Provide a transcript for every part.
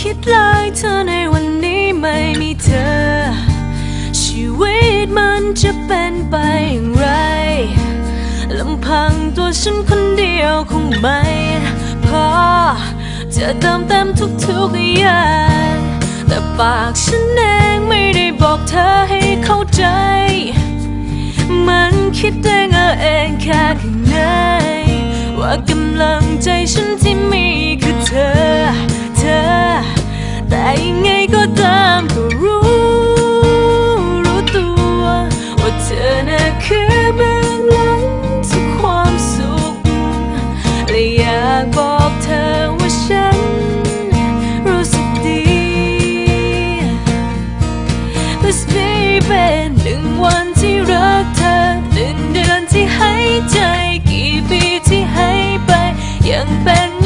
คิดเลยเธอในวันนี้ไม่มีเธอ ชีวิตมันจะเป็นไปอย่างไรลำพังตัวฉันคนเดียวคงไม่พอจะเติมเต็มทุกๆอย่างแต่ปากฉันเองไม่ได้บอกเธอให้เข้าใจ มันคิดเองเอาเองแค่ข้างในว่ากำลังใจฉัน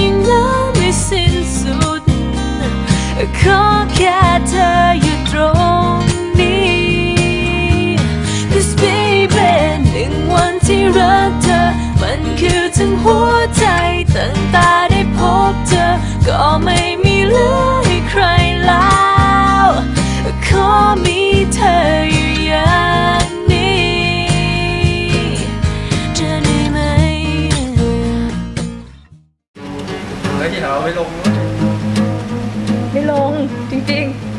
เป็นอย่างนั้นไม่สิ้นสุดขอแเฮ้ยเดี๋ยวเอาไปลง ไม่ลงจริงๆ